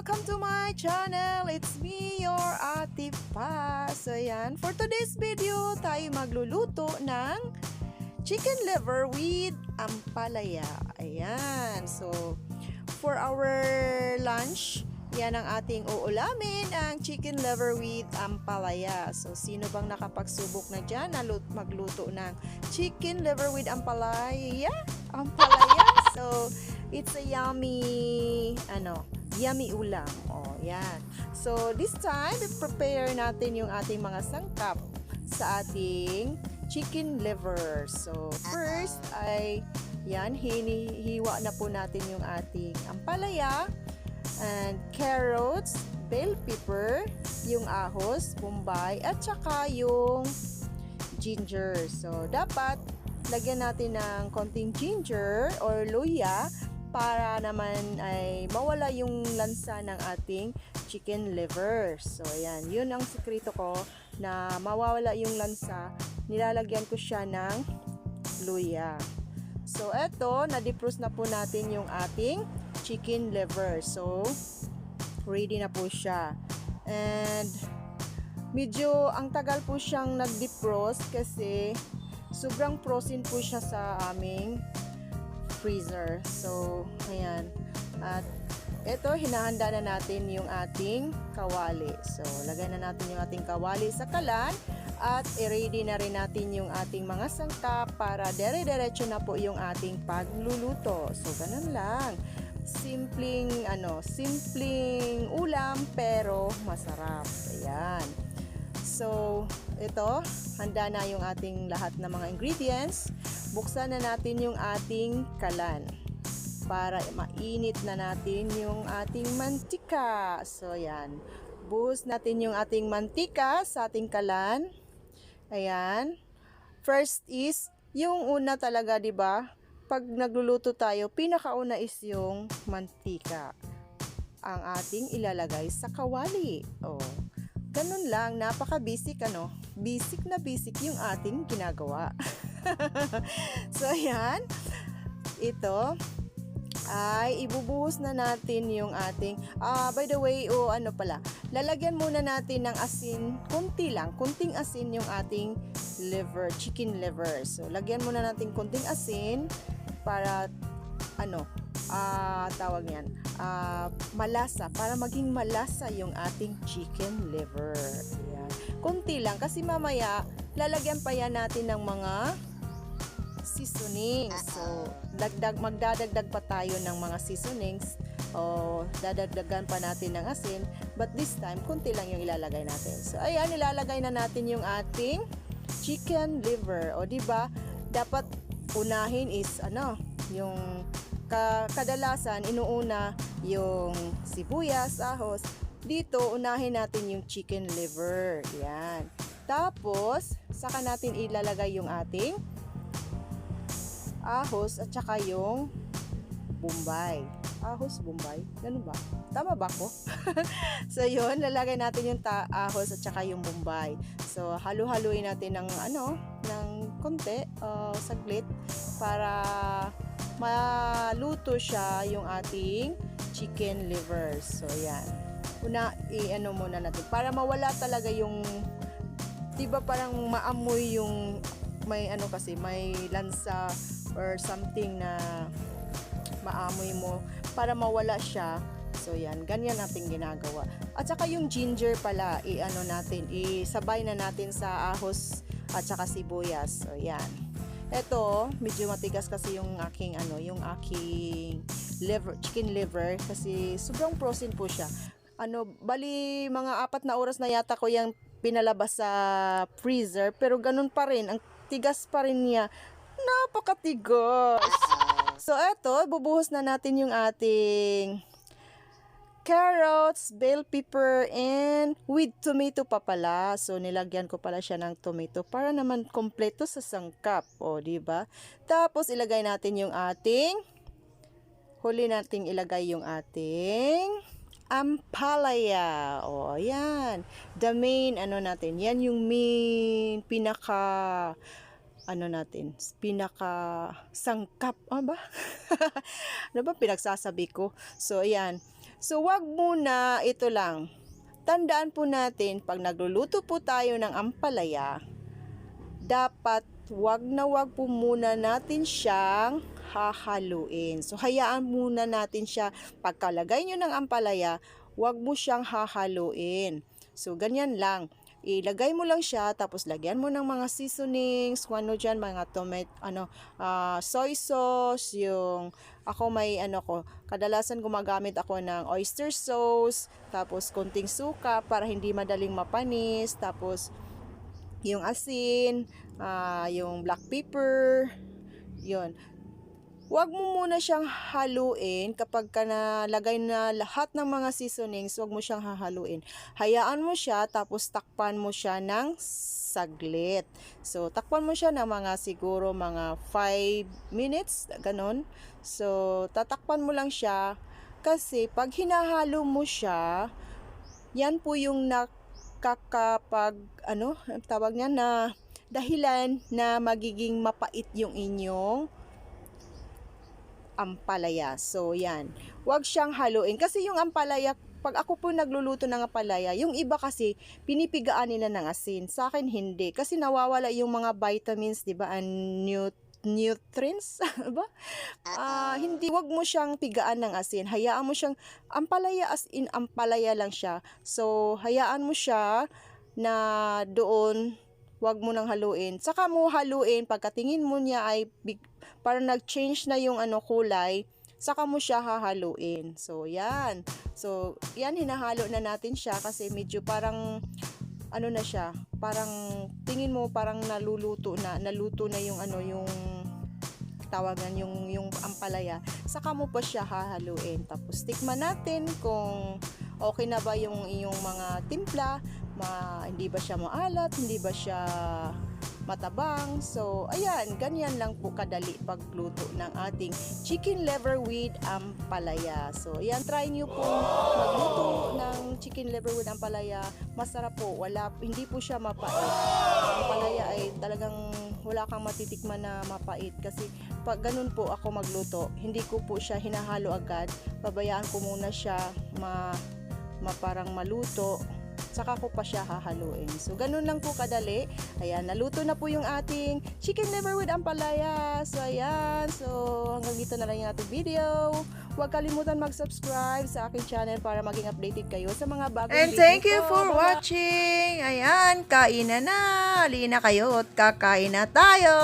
welcome to my channel. It's me, your Ate Pa. So ayan, for today's video, tayo magluluto ng chicken liver with ampalaya. Ayan, so for our lunch, yan ang ating uulamin, ang chicken liver with ampalaya. So, sino bang nakapagsubok na dyan na lut- magluto ng chicken liver with ampalaya? Ampalaya? So, it's a yummy, ano, yummy ulam. O, yan. So, this time, prepare natin yung ating mga sangkap sa ating chicken liver. So, first ay, yan, hinihiwa na po natin yung ating ampalaya and carrots, bell pepper, yung ahos, bombay, at saka yung ginger. So, dapat lagyan natin ng konting ginger or luya para naman ay mawala yung lansa ng ating chicken liver. So, ayan. Yun ang sekreto ko na mawawala yung lansa. Nilalagyan ko siya ng luya. So, eto, na-defrost na po natin yung ating chicken liver. So, ready na po siya. And, medyo ang tagal po siyang nag-defrost kasi sobrang frozen po siya sa aming freezer. So, ayan. At, eto, hinahanda na natin yung ating kawali. So, lagay na natin yung ating kawali sa kalan at i-ready na rin natin yung ating mga sangkap para dire-diretso na po yung ating pagluluto. So, ganun lang. Simpleng, ano, simpleng ulam pero masarap. Ayan. So, ito, handa na yung ating lahat ng mga ingredients. Buksan na natin yung ating kalan para mainit na natin yung ating mantika. So, yan. Buhos natin yung ating mantika sa ating kalan. Ayan. First is, yung una talaga, di ba? Pag nagluluto tayo, pinakauna is yung mantika. Ang ating ilalagay sa kawali. Oh. Ganun lang, napaka-basic ano. Basic na basic yung ating ginagawa. so, ayan. Ito, ay ibubuhos na natin yung ating ah by the way o oh, ano pala lalagyan muna natin ng asin kunti lang kunting asin yung ating liver chicken liver so lagyan muna natin kunting asin para ano ah tawag niyan ah malasa para maging malasa yung ating chicken liver Ayan. kunti lang kasi mamaya lalagyan pa yan natin ng mga seasonings. So, dagdag magdadagdag pa tayo ng mga seasonings o dadagdagan pa natin ng asin but this time kunti lang yung ilalagay natin. So, ayan ilalagay na natin yung ating chicken liver. O di ba? Dapat unahin is ano, yung ka kadalasan inuuna yung sibuyas, ahos. Dito unahin natin yung chicken liver. Yan. Tapos, saka natin ilalagay yung ating ahos at saka yung bombay. Ahos, bombay. Ganun ba? Tama ba ko? so, yun. Lalagay natin yung ta- ahos at saka yung bombay. So, halu-haluin natin ng ano, ng konti, uh, saglit, para maluto siya yung ating chicken liver. So, yan. Una, i-ano muna natin. Para mawala talaga yung, di ba parang maamoy yung, may ano kasi, may lansa, or something na maamoy mo para mawala siya. So yan, ganyan natin ginagawa. At saka yung ginger pala, i-ano natin, isabay na natin sa ahos at saka sibuyas. So yan. Ito, medyo matigas kasi yung aking ano, yung aking liver, chicken liver kasi sobrang frozen po siya. Ano, bali mga apat na oras na yata ko yung pinalabas sa freezer pero ganun pa rin, ang tigas pa rin niya napakatigas. So, eto, bubuhos na natin yung ating carrots, bell pepper, and with tomato pa pala. So, nilagyan ko pala siya ng tomato para naman kompleto sa sangkap. O, ba? Tapos, ilagay natin yung ating, huli nating ilagay yung ating ampalaya. O, ayan. The main, ano natin, yan yung main, pinaka, ano natin, pinaka sangkap, ano ba? ano ba pinagsasabi ko? So, ayan. So, wag muna, ito lang. Tandaan po natin, pag nagluluto po tayo ng ampalaya, dapat wag na wag po muna natin siyang hahaluin. So, hayaan muna natin siya. Pagkalagay nyo ng ampalaya, wag mo siyang hahaluin. So, ganyan lang. Ilagay mo lang siya, tapos lagyan mo ng mga seasonings, kung ano dyan, mga tomat, ano, ah, soy sauce, yung, ako may, ano ko, kadalasan gumagamit ako ng oyster sauce, tapos konting suka para hindi madaling mapanis, tapos yung asin, ah, yung black pepper, yun. Huwag mo muna siyang haluin kapag ka nalagay na lahat ng mga seasonings, huwag mo siyang hahaluin. Hayaan mo siya tapos takpan mo siya ng saglit. So, takpan mo siya ng mga siguro mga 5 minutes, ganon. So, tatakpan mo lang siya kasi pag hinahalo mo siya, yan po yung nakakapag, ano, tawag niya na dahilan na magiging mapait yung inyong ampalaya. So, yan. Huwag siyang haluin. Kasi yung ampalaya, pag ako po nagluluto ng ampalaya, yung iba kasi, pinipigaan nila ng asin. Sa akin, hindi. Kasi nawawala yung mga vitamins, di ba? And nut nutrients, ba? Ah, hindi, wag mo siyang pigaan ng asin. Hayaan mo siyang, ampalaya as in ampalaya lang siya. So, hayaan mo siya na doon, wag mo nang haluin. Saka mo haluin, pagkatingin mo niya ay big, parang nag-change na yung ano kulay, saka mo siya hahaluin. So, yan. So, yan, hinahalo na natin siya kasi medyo parang, ano na siya, parang, tingin mo parang naluluto na, naluto na yung ano, yung tawagan yung yung ampalaya saka mo pa siya hahaluin tapos tikman natin kung okay na ba yung iyong mga timpla ma, hindi ba siya maalat hindi ba siya matabang so ayan ganyan lang po kadali pagluto ng ating chicken liver with ampalaya so ayan try nyo po magluto ng chicken liver with ampalaya masarap po wala hindi po siya mapait ampalaya ay talagang wala kang matitikman na mapait kasi pag ganun po ako magluto, hindi ko po siya hinahalo agad. Pabayaan ko muna siya ma, ma parang maluto. Saka ko pa siya hahaluin. So, ganun lang po kadali. Ayan, naluto na po yung ating chicken liver with ampalaya. So, ayan. So, hanggang dito na lang yung ating video. Huwag kalimutan mag-subscribe sa aking channel para maging updated kayo sa mga bagong And video thank you ko. for Mga- watching. Ayan, kain na na. Halina kayo at kakain na tayo.